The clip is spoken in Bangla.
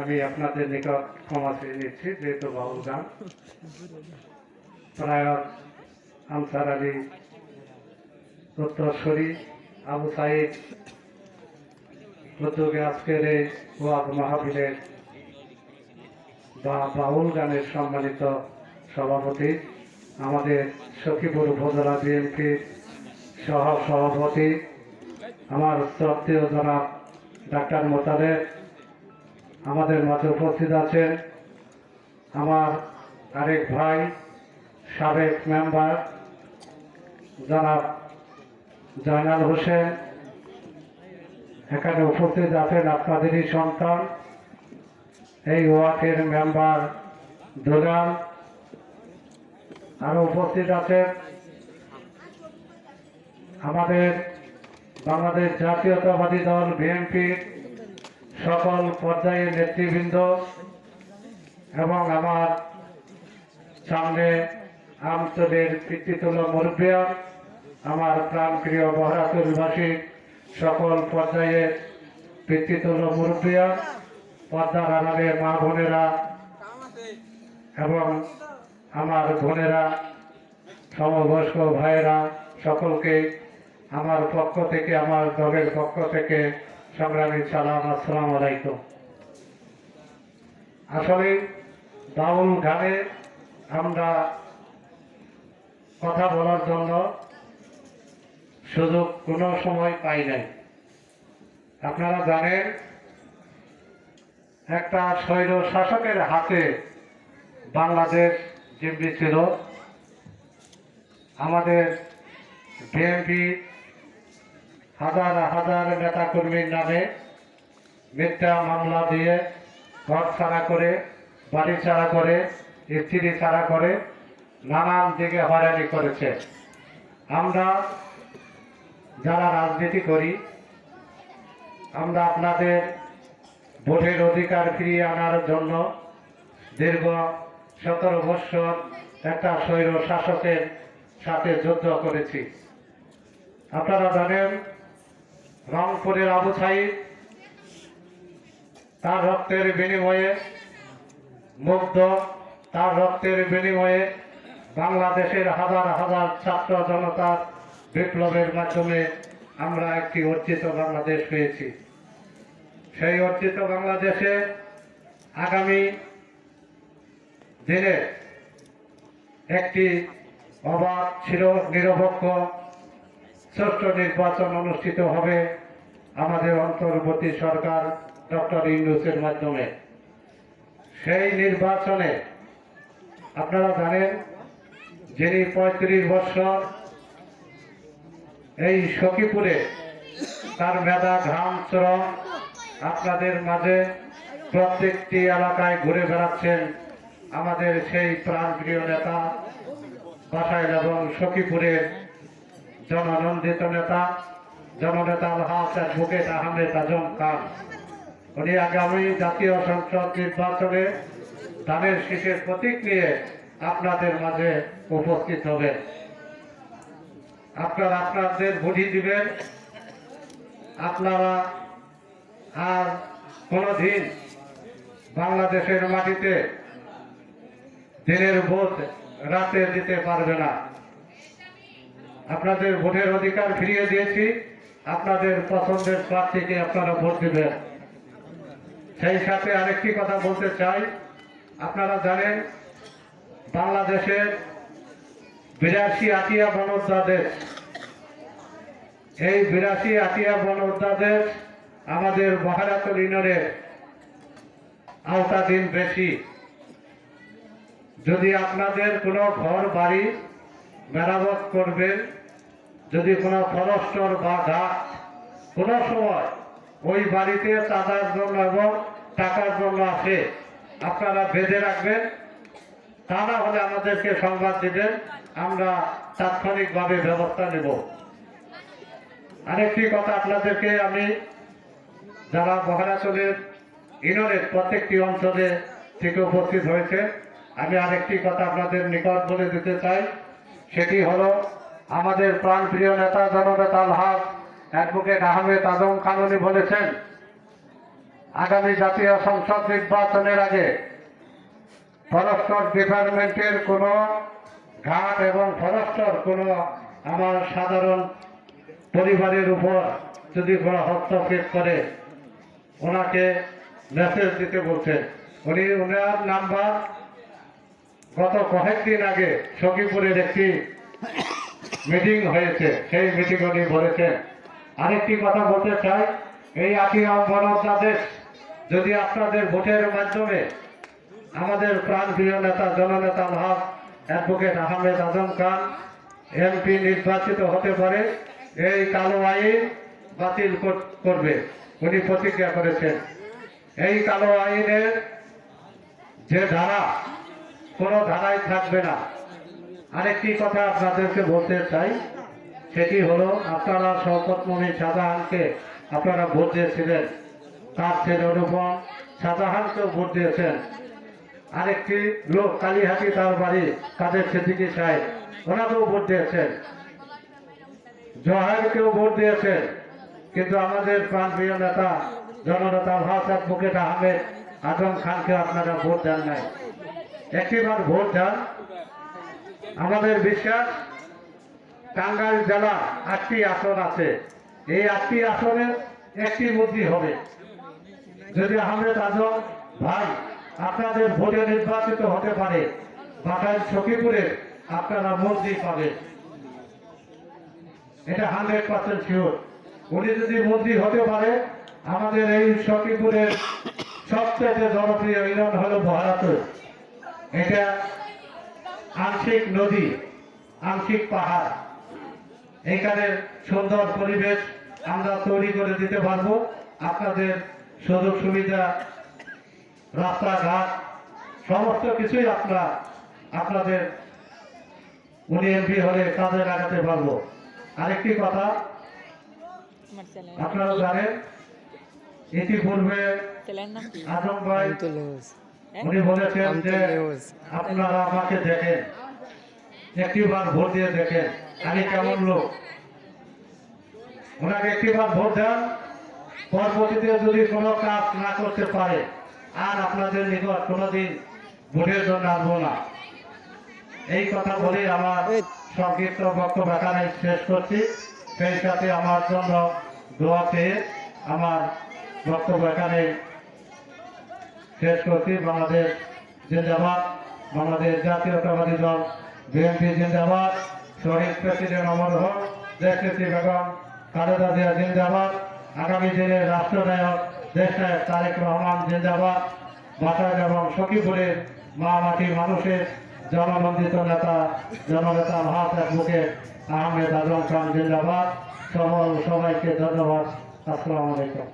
আমি আপনাদের নিকট ক্ষমা চেয়ে নিচ্ছি, যেহেতু বাউল গান প্রায় আনসার আলী উত্তরস্বরী আবু সাইদ, উদ্যোগে আজকের এই ওয়াদ মাহফিলের বা বাউল গানের সম্মানিত সভাপতি, আমাদের সখীপুর উপজেলা বিএনপির সহ সভাপতি আমার শ্রদ্ধেয় জনাব ডাক্তার মোতাদের আমাদের মাঝে উপস্থিত আছেন আমার আরেক ভাই, সাবেক মেম্বার, জনাব জয়নাল হোসেন। এখানে উপস্থিত আছেন আপনাদেরই সন্তান, এই ওয়ার্ডের মেম্বার দুলাল। আরও উপস্থিত আছেন আমাদের বাংলাদেশ জাতীয়তাবাদী দল বিএনপির সকল পর্যায়ের নেতৃবৃন্দ এবং আমার সামনে আমতলের পিতৃতুল মুরব্বিয়া আমার প্রাণপ্রিয় বহরাতুলবাসী সকল পর্যায়ের পিতৃতুল মুরব্বিয়া পর্দার আড়ালে মা বোনেরা এবং আমার বোনেরা, সমবয়স্ক ভাইয়েরা, সকলকে আমার পক্ষ থেকে, আমার দলের পক্ষ থেকে সংগ্রামী সালাম, আসসালাম আলাইকুম। আসলে বাউল গানে আমরা কথা বলার জন্য সুযোগ কোনো সময় পাই নাই। আপনারা জানেন, একটা স্বৈর শাসকের হাতে বাংলাদেশ জিম্মি ছিল। আমাদের বিএনপি হাজার হাজার নেতাকর্মীর নামে মিথ্যা মামলা দিয়ে ঘর ছাড়া করে, বাড়ি ছাড়া করে, স্ত্রী ছাড়া করে নানান দিকে হয়রানি করেছে। আমরা যারা রাজনীতি করি, আমরা আপনাদের ভোটের অধিকার ফিরিয়ে আনার জন্য দীর্ঘ সতেরো বৎসর একটা স্বৈর শাসকের সাথে যুদ্ধ করেছি। আপনারা জানেন রংপুরের আবু সাইদ, তার রক্তের বিনিময়ে মুগ্ধ, তার রক্তের বিনিময়ে বাংলাদেশের হাজার হাজার ছাত্র জনতার বিপ্লবের মাধ্যমে আমরা একটি অর্জিত বাংলাদেশ পেয়েছি। সেই অর্জিত বাংলাদেশে আগামী দিনে একটি অবাধ, ছিল নিরপেক্ষ ষষ্ঠ নির্বাচন অনুষ্ঠিত হবে আমাদের অন্তর্বর্তী সরকার ডক্টর ইউনুসের মাধ্যমে। সেই নির্বাচনে আপনারা জানেন, যিনি পঁয়ত্রিশ বছর এই সখীপুরে তার মেধা, ঘাম, শ্রম আপনাদের মাঝে প্রত্যেকটি এলাকায় ঘুরে বেড়াচ্ছেন আমাদের সেই প্রাণপ্রিয় নেতা, বাসাইল এবং সখীপুরের জননন্দিত নেতা, জননেতা আলহাস অ্যাডভোকেট আহমেদ আজম খান। উনি আগামী জাতীয় সংসদ নির্বাচনে ধানের শীষের প্রতীক নিয়ে আপনাদের মাঝে উপস্থিত হবেন। আপনারা আপনাদের বুঝি দিবেন। আপনারা আর কোনোদিন বাংলাদেশের মাটিতে দিনের ভোট রাতে দিতে পারবে না। আপনাদের ভোটের অধিকার ফিরিয়ে দিয়েছি। আপনাদের পছন্দের প্রার্থীকে আপনারা ভোট দিবেন। সেই সাথে আরেকটি কথা বলতে চাই। আপনারা জানেন, বাংলাদেশের বিরাশি আটিয়া বন অধ্যাদেশ এই বিরাশি আটিয়া বন অধ্যাদেশ আমাদের মহারাতুল ইউনিয়নের আওতাধীন বেশি। যদি আপনাদের কোনো ঘর বাড়ি মেরামত করবেন। যদি কোনো ফলস্টর বা গাছ কোনো সময় ওই বাড়িতে চাঁদার জন্য এবং টাকার জন্য আসে, আপনারা বেঁধে রাখবেন। তা না হলে আমাদেরকে সংবাদ দিবেন, আমরা তাৎক্ষণিকভাবে ব্যবস্থা নেব। আরেকটি কথা আপনাদেরকে আমি যারা মহারাচলের ইউনিয়নের প্রত্যেকটি অঞ্চলে থেকে উপস্থিত হয়েছে, আমি আরেকটি কথা আপনাদের নিকট বলে দিতে চাই। সেটি হলো আমাদের প্রাণপ্রিয় নেতা জননেতা আলহাজ অ্যাডভোকেট আহমেদ আজম খানুনি বলেছেন, আগামী জাতীয় সংসদ নির্বাচনের আগে ফরেস্টর ডিপার্টমেন্টের কোনো ঘাট এবং ফরেস্টর কোনো আমার সাধারণ পরিবারের উপর যদি কোনো হস্তক্ষেপ করে, ওনাকে মেসেজ দিতে বলছেন। উনি ওনার নাম্বার গত কয়েকদিন আগে সখীপুরের একটি মিটিং হয়েছে। সেই মিটিং উনি বলেছেন, আরেকটি কথা বলতে চাই, এই আকিয়া বনদাদেশ যদি আপনাদের ভোটের মাধ্যমে আমাদের প্রাণপ্রিয় নেতা, জননেতা মহাব অ্যাডভোকেট আহমেদ আজম খান, এমপি নির্বাচিত হতে পারে, এই কালো আইন বাতিল করবে, উনি প্রতিজ্ঞা করেছেন। এই কালো আইনের যে ধারা কোনো ধারাই থাকবে না। আরেকটি কথা আপনাদেরকে বলতে চাই, সেটি হলো আপনারা শওকত মনি শাহজাহানকে আপনারা ভোট দিয়েছিলেন। তার ছেলে অনুপম শাহজাহানকেও ভোট দিয়েছেন। আরেকটি লোক কালীহাটি তার বাড়ি কাদের সিদ্দিকি সাহেব, ওনাকেও ভোট দিয়েছেন। জহারকেও ভোট দিয়েছেন। কিন্তু আমাদের প্রাণপ্রিয় নেতা, জননেতা ভাস অ্যাডভোকেট আহমেদ আজম খানকে আপনারা ভোট দেন নাই। একটিবার ভোট দেন। আমাদের বিশ্বাস, টাঙ্গাইল জেলা আটটি আসন আছে। এই আটটি আসনের একটি মন্ত্রী হবে। যদি আহমেদ আজম, ভাই, আপনাদের ভোটে নির্বাচিত হতে পারে, বাটাইল সখীপুরে আপনারা মন্ত্রী পাবেন। এটা হান্ড্রেড পার্সেন্ট শিওর। উনি যদি মন্ত্রী হতে পারে, আমাদের এই সখীপুরের সবচেয়ে জনপ্রিয় ইউনিয়ন হলো বহারাতুর এটা আংশিক নদী আংশিক পাহাড়। এখানে সুন্দর পরিবেশ আমরা তৈরি করে দিতে পারব। আপনাদের সুযোগ সুবিধা রাস্তাঘাট সমস্ত কিছুই আপনারা আপনাদের উনি এমপি হলে কাজে লাগাতে পারব। আরেকটি কথা আপনারা জানেন ইতিপূর্বে আজম ভাই উনি বলেছেন যে আপনারা আমাকে দেখেন। একটিবার ভোট দিয়ে দেখেন। আমি কেমন লোক? ওনাকে একটিবার ভোট দেন। পরবর্তীতে যদি কোনো কাজ না করতে পারে আর আপনাদের নিকট কোনোদিন ভোটের জন্য আসব না। এই কথা বলে আমার সংক্ষিপ্ত বক্তব্য এখানে শেষ করছি। সেই সাথে আমার জন্য দোয়া চেয়ে আমার বক্তব্য এখানে শেষ করছি। বাংলাদেশ জিন্দাবাদ। বাংলাদেশ জাতীয়তাবাদী দল, বিএনপি জিন্দাবাদ। শহীদ প্রেসিডেন্ট অমর হোক দেশনেত্রী বেগম, খালেদা জিয়া জিন্দাবাদ। আগামী দিনে রাষ্ট্রনায়ক, দেশনায়ক তারেক রহমান জিন্দাবাদ। বাটাইল এবং সখীপুরের মা মাটি মানুষের জননন্দিত নেতা, জননেতা মহাত অ্যাডভোকেট আহমেদ আজম খান জিন্দাবাদ। সকল সবাইকে ধন্যবাদ। আসসালামু আলাইকুম।